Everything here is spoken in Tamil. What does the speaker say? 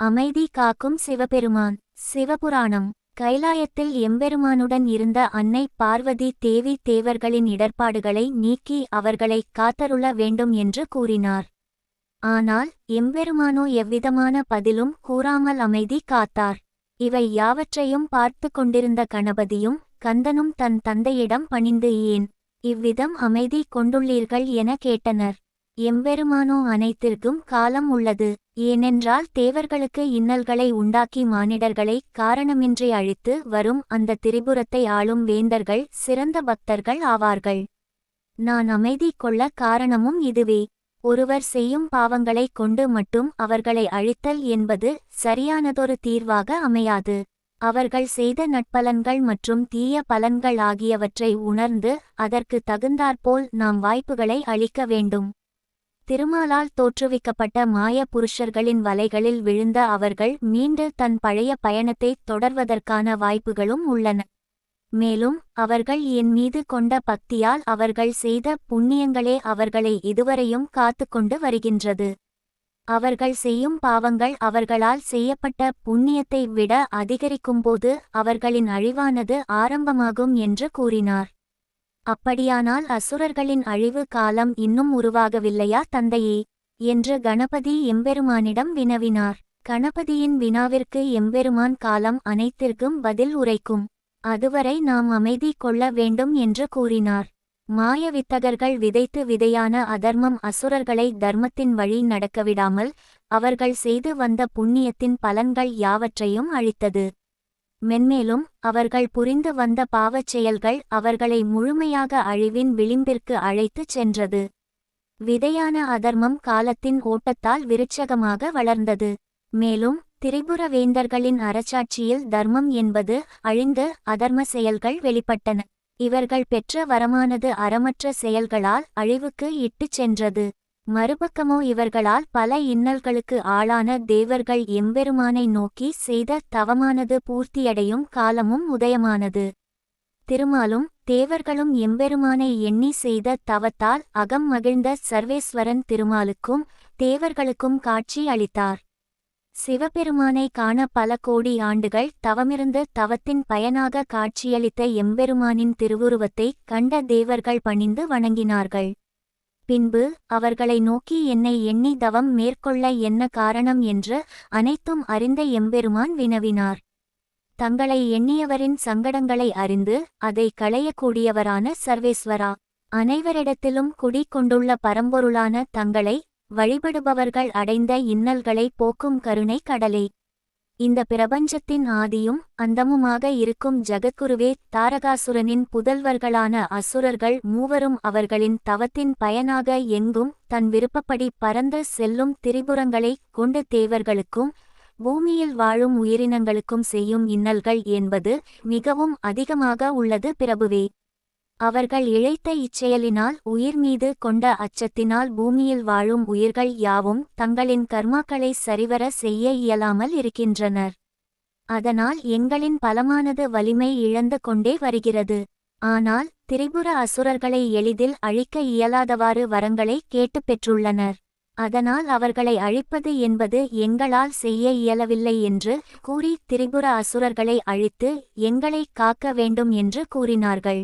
அமைதி காக்கும் சிவபெருமான் சிவபுராணம். கைலாயத்தில் எம்பெருமானுடன் இருந்த அன்னை பார்வதி தேவி தேவர்களின் இடர்பாடுகளை நீக்கி அவர்களை காத்தருள வேண்டும் என்று கூறினார். ஆனால் எம்பெருமானோ எவ்விதமான பதிலும் கூறாமல் அமைதி காத்தார். இவை யாவற்றையும் பார்த்து கொண்டிருந்த கணபதியும் கந்தனும் தன் தந்தையிடம் பணிந்து ஏன் இவ்விதம் அமைதி கொண்டுள்ளீர்கள் என கேட்டனர். எம்பெருமானோ அனைத்திற்கும் காலம் உள்ளது. ஏனென்றால் தேவர்களுக்கு இன்னல்களை உண்டாக்கி மானிடர்களை காரணமின்றி அழித்து வரும் அந்த திரிபுரத்தை ஆளும் வேந்தர்கள் சிறந்த பக்தர்கள் ஆவார்கள். நான் அமைதி கொள்ள காரணமும் இதுவே. ஒருவர் செய்யும் பாவங்களைக் கொண்டு மட்டும் அவர்களை அழித்தல் என்பது சரியானதொரு தீர்வாக அமையாது. அவர்கள் செய்த நட்பலன்கள் மற்றும் தீய பலன்கள் ஆகியவற்றை உணர்ந்து அதற்கு தகுந்தாற்போல் நாம் வாய்ப்புகளை அளிக்க வேண்டும். திருமாலால் தோற்றுவிக்கப்பட்ட மாய புருஷர்களின் வலைகளில் விழுந்த அவர்கள் மீண்டு தன் பழைய பயணத்தை தொடர்வதற்கான வாய்ப்புகளும் உள்ளன. மேலும் அவர்கள் என் மீது கொண்ட பக்தியால் அவர்கள் செய்த புண்ணியங்களே அவர்களை இதுவரையும் காத்துக்கொண்டு வருகின்றது. அவர்கள் செய்யும் பாவங்கள் அவர்களால் செய்யப்பட்ட புண்ணியத்தை விட அதிகரிக்கும்போது அவர்களின் அழிவானது ஆரம்பமாகும் என்று கூறினார். அப்படியானால் அசுரர்களின் அழிவு காலம் இன்னும் உருவாகவில்லையா தந்தையே? என்று கணபதி எம்பெருமானிடம் வினவினார். கணபதியின் வினாவிற்கு எம்பெருமான் காலம் அனைத்திற்கும் பதில் உரைக்கும். அதுவரை நாம் அமைதி கொள்ள வேண்டும் என்று கூறினார். மாய வித்தகர்கள் விதைத்து விதையான அதர்மம் அசுரர்களை தர்மத்தின் வழி நடக்கவிடாமல் அவர்கள் செய்து வந்த புண்ணியத்தின் பலன்கள் யாவற்றையும் அழித்தது. மென்மேலும் அவர்கள் புரிந்து வந்த பாவச் செயல்கள் அவர்களை முழுமையாக அழிவின் விளிம்பிற்கு அழைத்துச் சென்றது. விதையான அதர்மம் காலத்தின் ஓட்டத்தால் விருட்சகமாக வளர்ந்தது. மேலும் திரிபுர வேந்தர்களின் அரசாட்சியில் தர்மம் என்பது அழிந்து அதர்ம செயல்கள் வெளிப்பட்டன. இவர்கள் பெற்ற வரமானது அறமற்ற செயல்களால் அழிவுக்கு இட்டுச் சென்றது. மறுபக்கமோ இவர்களால் பல இன்னல்களுக்கு ஆளான தேவர்கள் எம்பெருமானை நோக்கி செய்த தவமானது பூர்த்தியடையும் காலமும் உதயமானது. திருமாலும் தேவர்களும் எம்பெருமானை எண்ணி செய்த தவத்தால் அகம் மகிழ்ந்த சர்வேஸ்வரன் திருமாலுக்கும் தேவர்களுக்கும் காட்சி அளித்தார். சிவபெருமானை காண பல கோடி ஆண்டுகள் தவமிருந்து தவத்தின் பயனாக காட்சியளித்த எம்பெருமானின் திருவுருவத்தை கண்ட தேவர்கள் பணிந்து வணங்கினார்கள். பின்பு அவர்களை நோக்கி என்னை எண்ணி தவம் மேற்கொள்ள என்ன காரணம் என்று அனைத்தும் அறிந்த எம்பெருமான் வினவினார். தங்களை எண்ணியவரின் சங்கடங்களை அறிந்து அதை களையக்கூடியவரான சர்வேஸ்வரா. அனைவரிடத்திலும் குடிக்கொண்டுள்ள பரம்பொருளான தங்களை வழிபடுபவர்கள் அடைந்த இன்னல்களை போக்கும் கருணை கடலே. இந்த பிரபஞ்சத்தின் ஆதியும் அந்தமுமாக இருக்கும் ஜகத்குருவே தாரகாசுரனின் புதல்வர்களான அசுரர்கள் மூவரும் அவர்களின் தவத்தின் பயனாக எங்கும் தன் விருப்பப்படி பறந்து செல்லும் திரிபுரங்களை கொண்டு தேவர்களுக்கும் பூமியில் வாழும் உயிரினங்களுக்கும் செய்யும் இன்னல்கள் என்பது மிகவும் அதிகமாக உள்ளது பிரபுவே. அவர்கள் இழைத்த இச்செயலினால் உயிர் மீது கொண்ட அச்சத்தினால் பூமியில் வாழும் உயிர்கள் யாவும் தங்களின் கர்மாக்களை சரிவர செய்ய இயலாமல் இருக்கின்றனர். அதனால் எங்களின் பலமானது வலிமை இழந்து கொண்டே வருகிறது. ஆனால் திரிபுர அசுரர்களை எளிதில் அழிக்க இயலாதவாறு வரங்களை கேட்டுப் பெற்றுள்ளனர். அதனால் அவர்களை அழிப்பது என்பது எங்களால் செய்ய இயலவில்லை என்று கூறி திரிபுர அசுரர்களை அழித்து எங்களை காக்க வேண்டும் என்று கூறினார்கள்.